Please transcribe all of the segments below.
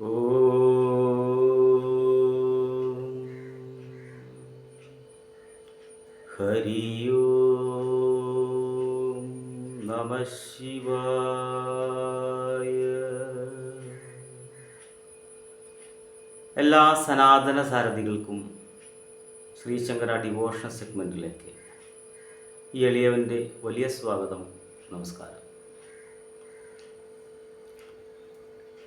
നമ ശിവായ. എല്ലാ സനാതന സാരഥികൾക്കും ശ്രീശങ്കര ഡിവോഷൻ സെഗ്മെന്റിലേക്ക് ഈ എളിയവന്റെ വലിയ സ്വാഗതം നമസ്കാരം.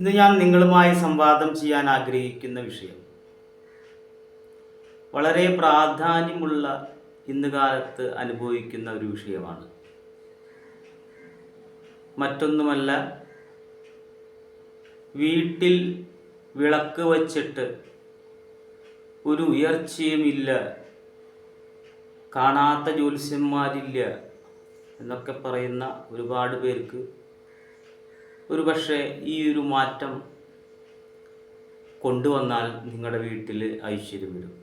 ഇന്ന് ഞാൻ നിങ്ങളുമായി സംവാദം ചെയ്യാൻ ആഗ്രഹിക്കുന്ന വിഷയം. വളരെ പ്രാധാന്യമുള്ള ഇന്ന് കാലത്ത് അനുഭവിക്കുന്ന ഒരു വിഷയമാണ്. മറ്റൊന്നുമല്ല വീട്ടിൽ വിളക്ക് വച്ചിട്ട് ഒരു ഉയർച്ചയുമില്ല കാണാത്ത ജ്യോത്സ്യന്മാരില്ല എന്നൊക്കെ പറയുന്ന ഒരുപാട് പേർക്ക് ഒരു പക്ഷേ ഈ ഒരു മാറ്റം കൊണ്ടുവന്നാൽ നിങ്ങളുടെ വീട്ടിൽ ഐശ്വര്യം വരും.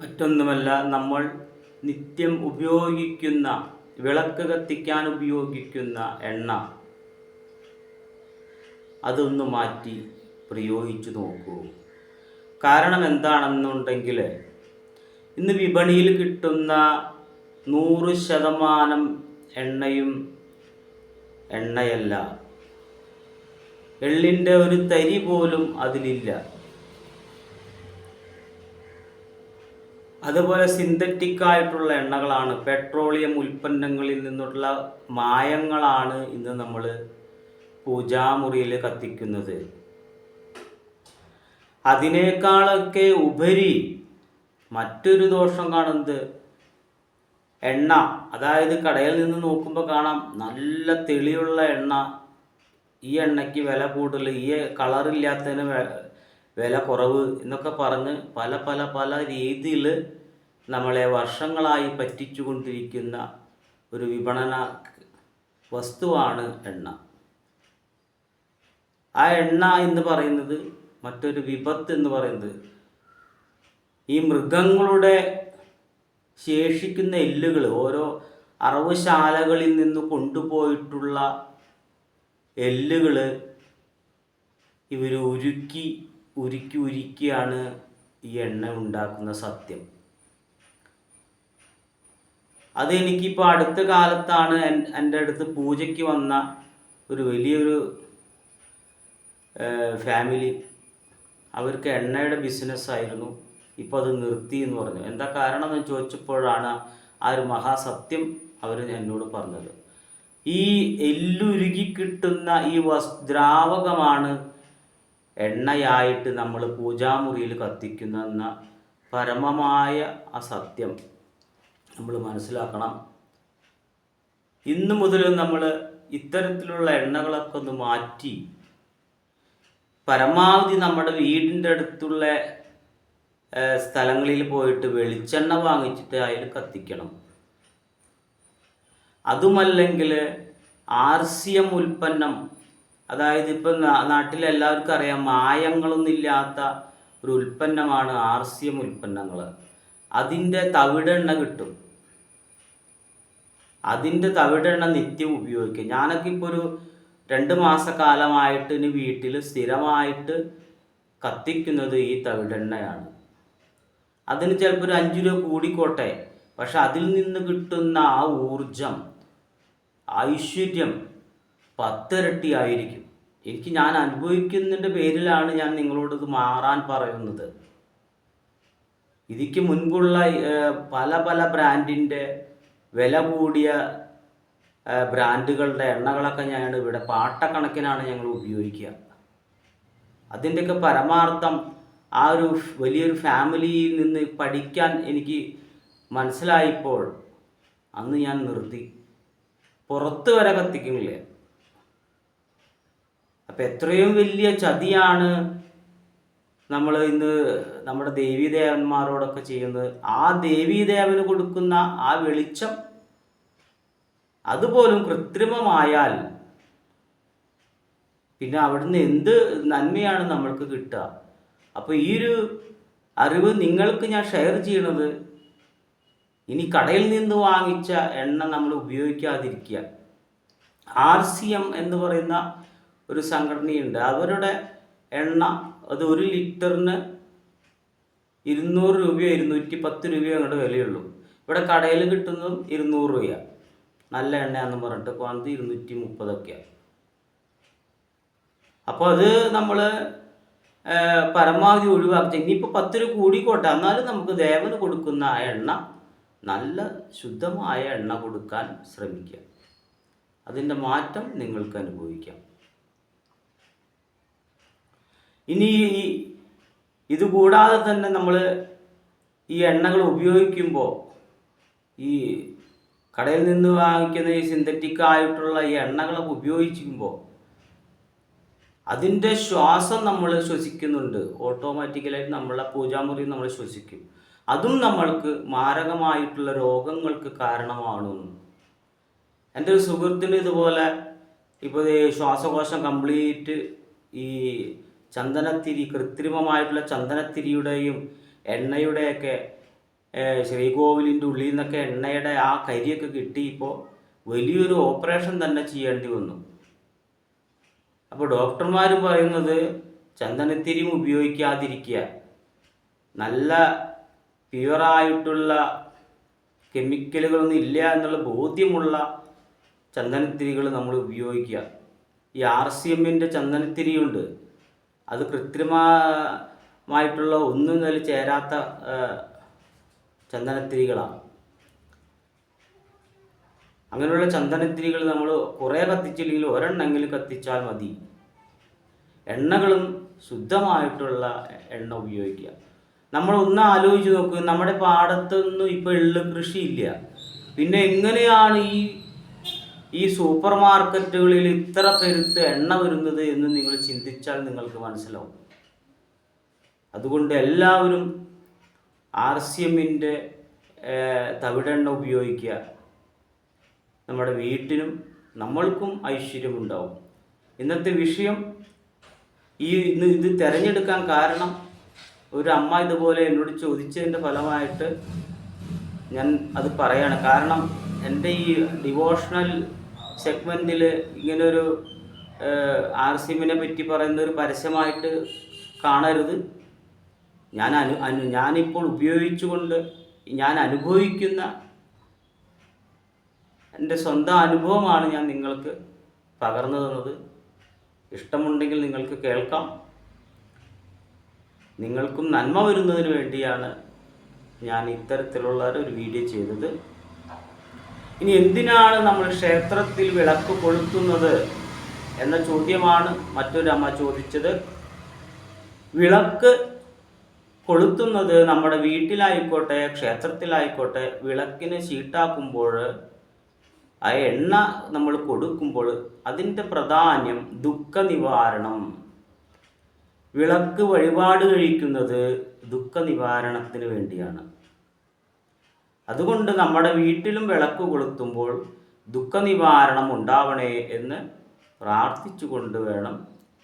മറ്റൊന്നുമല്ല നമ്മൾ നിത്യം ഉപയോഗിക്കുന്ന വിളക്ക് കത്തിക്കാൻ ഉപയോഗിക്കുന്ന എണ്ണ അതൊന്ന് മാറ്റി പ്രയോഗിച്ചു നോക്കൂ. കാരണം എന്താണെന്നുണ്ടെങ്കിൽ ഇന്ന് വിപണിയിൽ കിട്ടുന്ന നൂറ് ശതമാനം എണ്ണയും എണ്ണയല്ല. എള്ളിന്റെ ഒരു തരി പോലും അതിലില്ല. അതുപോലെ സിന്തറ്റിക് ആയിട്ടുള്ള എണ്ണകളാണ്. പെട്രോളിയം ഉൽപ്പന്നങ്ങളിൽ നിന്നുള്ള മായങ്ങളാണ് ഇന്ന് നമ്മൾ പൂജാമുറിയിൽ കത്തിക്കുന്നത്. അതിനേക്കാളൊക്കെ ഉപരി മറ്റൊരു ദോഷം കാണുന്നത് എണ്ണ. അതായത് കടയിൽ നിന്ന് നോക്കുമ്പോൾ കാണാം നല്ല തെളിയുള്ള എണ്ണ. ഈ എണ്ണയ്ക്ക് വില കൂടുതൽ ഈ കളറില്ലാത്തതിന് വില കുറവ് എന്നൊക്കെ പറഞ്ഞ് പല പല പല രീതിയിൽ നമ്മളെ വർഷങ്ങളായി പറ്റിച്ചുകൊണ്ടിരിക്കുന്ന ഒരു വിപണന വസ്തുവാണ് എണ്ണ. ആ എണ്ണ എന്ന് പറയുന്നത് മറ്റൊരു വിപത്ത് എന്ന് പറയുന്നത് ഈ മൃഗങ്ങളുടെ ശേഷിക്കുന്ന എല്ലുകൾ ഓരോ അറവുശാലകളിൽ നിന്ന് കൊണ്ടുപോയിട്ടുള്ള എല്ലുകൾ ഇവർ ഉരുക്കി ഉരുക്കി ഉരുക്കിയാണ് ഈ എണ്ണ ഉണ്ടാക്കുന്ന സത്യം. അത് എനിക്കിപ്പോൾ അടുത്ത കാലത്താണ് എൻ- എന്റെ അടുത്ത് പൂജയ്ക്ക് വന്ന ഒരു വലിയൊരു ഫാമിലി അവർക്ക് എണ്ണയുടെ ബിസിനസ്സായിരുന്നു ഇപ്പോൾ അത് നിർത്തി എന്ന് പറഞ്ഞു. എന്താ കാരണം എന്ന് ചോദിച്ചപ്പോഴാണ് ആ ഒരു മഹാസത്യം അവർ എന്നോട് പറഞ്ഞത്. ഈ എല്ലുരുകി കിട്ടുന്ന ഈ വസ് ദ്രാവകമാണ് എണ്ണയായിട്ട് നമ്മൾ പൂജാമുറിയിൽ കത്തിക്കുന്ന പരമമായ ആ സത്യം നമ്മൾ മനസ്സിലാക്കണം. ഇന്നു മുതൽ നമ്മൾ ഇത്തരത്തിലുള്ള എണ്ണകളൊക്കെ ഒന്ന് മാറ്റി പരമാവധി നമ്മുടെ വീടിന്റെ അടുത്തുള്ള സ്ഥലങ്ങളിൽ പോയിട്ട് വെളിച്ചെണ്ണ വാങ്ങിച്ചിട്ട് അതിൽ കത്തിക്കണം. അതുമല്ലെങ്കിൽ ആർ സി എം ഉൽപ്പന്നം അതായത് ഇപ്പം നാട്ടിൽ എല്ലാവർക്കും അറിയാം മായങ്ങളൊന്നുമില്ലാത്ത ഒരു ഉൽപ്പന്നമാണ് ആർ സി എം ഉൽപ്പന്നങ്ങൾ. അതിന്റെ തവിടെണ്ണ കിട്ടും. അതിന്റെ തവിടെണ്ണ നിത്യം ഉപയോഗിക്കും. ഞാനൊക്കെ ഇപ്പോൾ ഒരു രണ്ട് മാസക്കാലമായിട്ട് ഇനി വീട്ടിൽ സ്ഥിരമായിട്ട് കത്തിക്കുന്നത് ഈ തവിടെണ്ണയാണ്. അതിന് ചിലപ്പോൾ ഒരു അഞ്ച് രൂപ കൂടിക്കോട്ടെ. പക്ഷെ അതിൽ നിന്ന് കിട്ടുന്ന ആ ഊർജം ഐശ്വര്യം പത്തിരട്ടി ആയിരിക്കും എനിക്ക് ഞാൻ അനുഭവിക്കുന്നതിന്റെ പേരിലാണ് ഞാൻ നിങ്ങളോട് ഇത് മാറാൻ പറയുന്നത്. ഇതിക്ക് മുൻപുള്ള പല പല ബ്രാൻഡിന്റെ വില കൂടിയ ബ്രാൻഡുകളുടെ എണ്ണകളൊക്കെ ഞാൻ ഇവിടെ പാട്ടക്കണക്കിനാണ് ഞങ്ങൾ ഉപയോഗിക്കുക. അതിന്റെയൊക്കെ പരമാർത്ഥം ആ ഒരു വലിയൊരു ഫാമിലിയിൽ നിന്ന് പഠിക്കാൻ എനിക്ക് മനസ്സിലായപ്പോൾ അന്ന് ഞാൻ നിർത്തി. പുറത്ത് വരെ കത്തിക്കുന്നില്ല അപ്പം എത്രയും വലിയ ചതിയാണ് നമ്മൾ ഇന്ന് നമ്മുടെ ദേവീദേവന്മാരോടൊക്കെ ചെയ്യുന്നത്. ആ ദേവീദേവന് കൊടുക്കുന്ന ആ വെളിച്ചം അതുപോലും കൃത്രിമമായാൽ പിന്നെ അവിടുന്ന് എന്ത് നന്മയാണ് നമ്മൾക്ക് കിട്ടുക? അപ്പോൾ ഈ ഒരു അറിവ് നിങ്ങൾക്ക് ഞാൻ ഷെയർ ചെയ്യണത് ഇനി കടയിൽ നിന്ന് വാങ്ങിച്ച എണ്ണ നമ്മൾ ഉപയോഗിക്കാതിരിക്കുക. ആർ സി എം എന്ന് പറയുന്ന ഒരു സംഘടനയുണ്ട്. അവരുടെ എണ്ണ അത് ഒരു ലിറ്ററിന് ഇരുന്നൂറ് രൂപയോ ഇരുന്നൂറ്റി പത്ത് രൂപയോ അങ്ങോട്ട് വിലയുള്ളൂ. ഇവിടെ കടയിൽ കിട്ടുന്നതും ഇരുന്നൂറ് രൂപയാണ് നല്ല എണ്ണയാണെന്ന് പറഞ്ഞിട്ട് പോകുന്നത് ഇരുന്നൂറ്റി മുപ്പതൊക്കെയാണ് അപ്പോൾ അത് നമ്മൾ പരമാവധി ഒഴിവാക്കി. ഇനിയിപ്പോൾ പത്ത് രൂപ കൂടിക്കോട്ടെ. എന്നാലും നമുക്ക് ദേവന് കൊടുക്കുന്ന ആ എണ്ണ നല്ല ശുദ്ധമായ എണ്ണ കൊടുക്കാൻ ശ്രമിക്കുക അതിന്റെ മാറ്റം നിങ്ങൾക്ക് അനുഭവിക്കാം. ഇനി ഈ ഇത് കൂടാതെ തന്നെ നമ്മൾ ഈ എണ്ണകൾ ഉപയോഗിക്കുമ്പോൾ ഈ കടയിൽ നിന്ന് വാങ്ങിക്കുന്ന ഈ സിന്തറ്റിക് ആയിട്ടുള്ള ഈ എണ്ണകളൊക്കെ ഉപയോഗിക്കുമ്പോൾ അതിന്റെ ശ്വാസം നമ്മൾ ശ്വസിക്കുന്നുണ്ട്. ഓട്ടോമാറ്റിക്കലായിട്ട് നമ്മളെ പൂജാമുറി നമ്മൾ ശ്വസിക്കും. അതും നമ്മൾക്ക് മാരകമായിട്ടുള്ള രോഗങ്ങൾക്ക് കാരണമാണെന്ന് എന്റെ ഒരു സുഹൃത്തിന് ഇതുപോലെ ഇപ്പോൾ ശ്വാസകോശം കംപ്ലീറ്റ് ഈ ചന്ദനത്തിരി കൃത്രിമമായിട്ടുള്ള ചന്ദനത്തിരിയുടെയും എണ്ണയുടെയൊക്കെ ശ്രീകോവിലിന്റെ ഉള്ളിൽ നിന്നൊക്കെ എണ്ണയുടെ ആ കരിയൊക്കെ കിട്ടി ഇപ്പോൾ വലിയൊരു ഓപ്പറേഷൻ തന്നെ ചെയ്യേണ്ടി വന്നു. അപ്പോൾ ഡോക്ടർമാർ പറയുന്നത് ചന്ദനത്തിരിയും ഉപയോഗിക്കാതിരിക്കുക. നല്ല പ്യുവറായിട്ടുള്ള കെമിക്കലുകളൊന്നും ഇല്ല എന്നുള്ള ബോധ്യമുള്ള ചന്ദനത്തിരികൾ നമ്മൾ ഉപയോഗിക്കുക. ഈ ആർ സി എമ്മിന്റെ ചന്ദനത്തിരിയുണ്ട്. അത് കൃത്രിമമായിട്ടുള്ള ഒന്നും അതിൽ ചേരാത്ത ചന്ദനത്തിരികളാണ്. അങ്ങനെയുള്ള ചന്ദനത്തിരികൾ നമ്മൾ കുറേ കത്തിച്ചില്ലെങ്കിൽ ഒരെണ്ണെങ്കിലും കത്തിച്ചാൽ മതി. എണ്ണകളും ശുദ്ധമായിട്ടുള്ള എണ്ണ ഉപയോഗിക്കുക. നമ്മൾ ഒന്ന് ആലോചിച്ച് നോക്കുക നമ്മുടെ പാടത്തൊന്നും ഇപ്പോൾ എള്ള് കൃഷിയില്ല. പിന്നെ എങ്ങനെയാണ് ഈ ഈ സൂപ്പർ മാർക്കറ്റുകളിൽ ഇത്ര പെരുത്ത് എണ്ണ വരുന്നത് എന്ന് നിങ്ങൾ ചിന്തിച്ചാൽ നിങ്ങൾക്ക് മനസ്സിലാവും. അതുകൊണ്ട് എല്ലാവരും ആർ സി എമ്മിന്റെ തവിടെണ്ണ ഉപയോഗിക്കുക. നമ്മുടെ വീട്ടിനും നമ്മൾക്കും ഐശ്വര്യമുണ്ടാവും. ഇന്നത്തെ വിഷയം ഈ ഇന്ന് ഇത് തിരഞ്ഞെടുക്കാൻ കാരണം ഒരു അമ്മ ഇതുപോലെ എന്നോട് ചോദിച്ചതിന്റെ ഫലമായിട്ട് ഞാൻ അത് പറയാണ്. കാരണം എന്റെ ഈ ഡിവോഷണൽ സെഗ്മെന്റിൽ ഇങ്ങനൊരു ആർ സിമിനെ പറ്റി പറയുന്ന ഒരു പരസ്യമായിട്ട് കാണരുത്. ഞാൻ അനു അനു ഞാനിപ്പോൾ ഉപയോഗിച്ചുകൊണ്ട് ഞാൻ അനുഭവിക്കുന്ന എന്റെ സ്വന്തം അനുഭവമാണ് ഞാൻ നിങ്ങൾക്ക് പകർന്നു തന്നത് ഇഷ്ടമുണ്ടെങ്കിൽ നിങ്ങൾക്ക് കേൾക്കാം. നിങ്ങൾക്കും നന്മ വരുന്നതിന് വേണ്ടിയാണ് ഞാൻ ഇത്തരത്തിലുള്ള ഒരു വീഡിയോ ചെയ്തത്. ഇനി എന്തിനാണ് നമ്മൾ ക്ഷേത്രത്തിൽ വിളക്ക് കൊളുത്തുന്നത് എന്ന ചോദ്യമാണ് മറ്റൊരു അമ്മ ചോദിച്ചത്. വിളക്ക് കൊളുത്തുന്നത് നമ്മുടെ വീട്ടിലായിക്കോട്ടെ ക്ഷേത്രത്തിലായിക്കോട്ടെ വിളക്കിന് ചീട്ടാക്കുമ്പോൾ ആ എണ്ണ നമ്മൾ കൊടുക്കുമ്പോൾ അതിന്റെ പ്രാധാന്യം ദുഃഖ നിവാരണം വിളക്ക് വഴിപാട് കഴിക്കുന്നത് ദുഃഖ നിവാരണത്തിന് വേണ്ടിയാണ്. അതുകൊണ്ട് നമ്മുടെ വീട്ടിലും വിളക്ക് കൊളുത്തുമ്പോൾ ദുഃഖ നിവാരണം ഉണ്ടാവണേ എന്ന് പ്രാർത്ഥിച്ചുകൊണ്ട് വേണം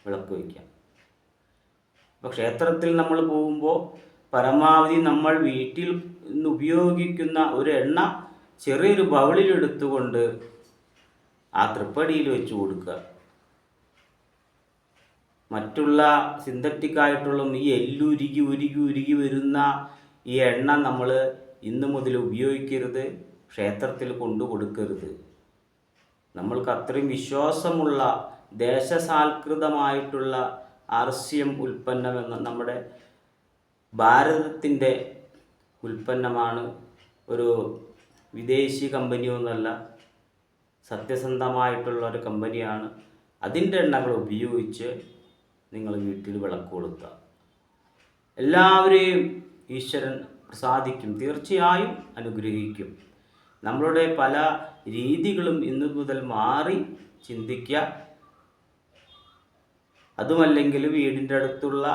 വിളക്ക് വയ്ക്കാൻ. ഇപ്പോൾ ക്ഷേത്രത്തിൽ നമ്മൾ പോകുമ്പോൾ പരമാവധി നമ്മൾ വീട്ടിൽ ഉപയോഗിക്കുന്ന ഒരു എണ്ണ ചെറിയൊരു ബൗളിലെടുത്തുകൊണ്ട് ആ തൃപ്പടിയിൽ വെച്ച് കൊടുക്കുക. മറ്റുള്ള സിന്തറ്റിക് ആയിട്ടുള്ള ഈ എല്ലുരുകി ഉരുകി ഉരുകി വരുന്ന ഈ എണ്ണ നമ്മൾ ഇന്നു മുതൽ ഉപയോഗിക്കരുത് ക്ഷേത്രത്തിൽ കൊണ്ടു കൊടുക്കരുത്. നമ്മൾക്ക് അത്രയും വിശ്വാസമുള്ള ദേശസാൽകൃതമായിട്ടുള്ള ആർസ്യം ഉൽപ്പന്നം നമ്മുടെ ഭാരതത്തിന്റെ ഉൽപ്പന്നമാണ് ഒരു വിദേശി കമ്പനിയൊന്നുമല്ല സത്യസന്ധമായിട്ടുള്ള ഒരു കമ്പനിയാണ് അതിന്റെ എണ്ണകൾ ഉപയോഗിച്ച് നിങ്ങൾ വീട്ടിൽ വിളക്ക് കൊളുത്തുക. എല്ലാവരെയും ഈശ്വരൻ പ്രസാദിക്കും തീർച്ചയായും അനുഗ്രഹിക്കും. നമ്മളുടെ പല രീതികളും ഇന്നു മുതൽ മാറി ചിന്തിക്കുക. അതുമല്ലെങ്കിൽ വീടിന്റെ അടുത്തുള്ള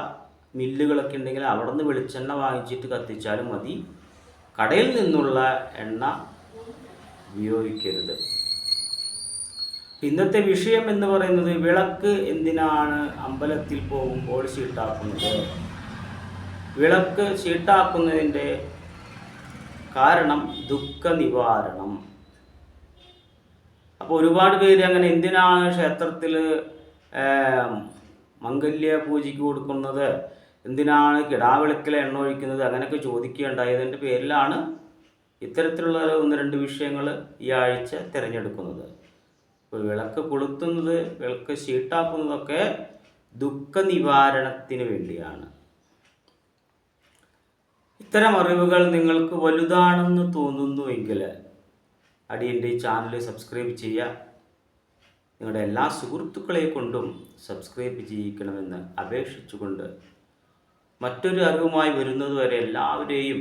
മില്ലുകളൊക്കെ ഉണ്ടെങ്കിൽ അവിടെ നിന്ന് വെളിച്ചെണ്ണ വാങ്ങിച്ചിട്ട് കത്തിച്ചാലും മതി. കടയിൽ നിന്നുള്ള എണ്ണ ഉപയോഗിക്കരുത്. ഇന്നത്തെ വിഷയം എന്ന് പറയുന്നത് വിളക്ക് എന്തിനാണ് അമ്പലത്തിൽ പോകുമ്പോൾ ചീട്ടാക്കുന്നത്? വിളക്ക് ചീട്ടാക്കുന്നതിന്റെ കാരണം ദുഃഖ നിവാരണം അപ്പോൾ ഒരുപാട് പേര് അങ്ങനെ എന്തിനാണ് ക്ഷേത്രത്തിൽ മംഗല്യ പൂജയ്ക്ക് കൊടുക്കുന്നത്? എന്തിനാണ് കിടാവിളക്കിൽ എണ്ണ ഒഴിക്കുന്നത്? അങ്ങനെയൊക്കെ ചോദിക്കുകയുണ്ടായതിന്റെ പേരിലാണ് ഇത്തരത്തിലുള്ള ഒന്ന് രണ്ട് വിഷയങ്ങൾ ഈ ആഴ്ച തിരഞ്ഞെടുക്കുന്നത്. ഇപ്പോൾ വിളക്ക് കൊളുത്തുന്നത് വിളക്ക് ഷീട്ടാക്കുന്നതൊക്കെ ദുഃഖ നിവാരണത്തിന് വേണ്ടിയാണ്. ഇത്തരം അറിവുകൾ നിങ്ങൾക്ക് വലുതാണെന്ന് തോന്നുന്നുവെങ്കിൽ അടിയന്റെ ഈ ചാനൽ സബ്സ്ക്രൈബ് ചെയ്യുക. നിങ്ങളുടെ എല്ലാ സുഹൃത്തുക്കളെ കൊണ്ടും സബ്സ്ക്രൈബ് ചെയ്യിക്കണമെന്ന് അപേക്ഷിച്ചുകൊണ്ട് മറ്റൊരു അറിവുമായി വരുന്നതുവരെ എല്ലാവരെയും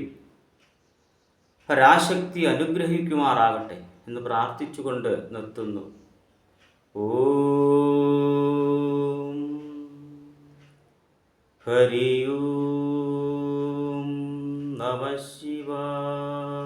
പരാശക്തി അനുഗ്രഹിക്കുമാറാകട്ടെ എന്ന് പ്രാർത്ഥിച്ചുകൊണ്ട് നിർത്തുന്നു. ഓം ഹരിയോ നമ ശിവായ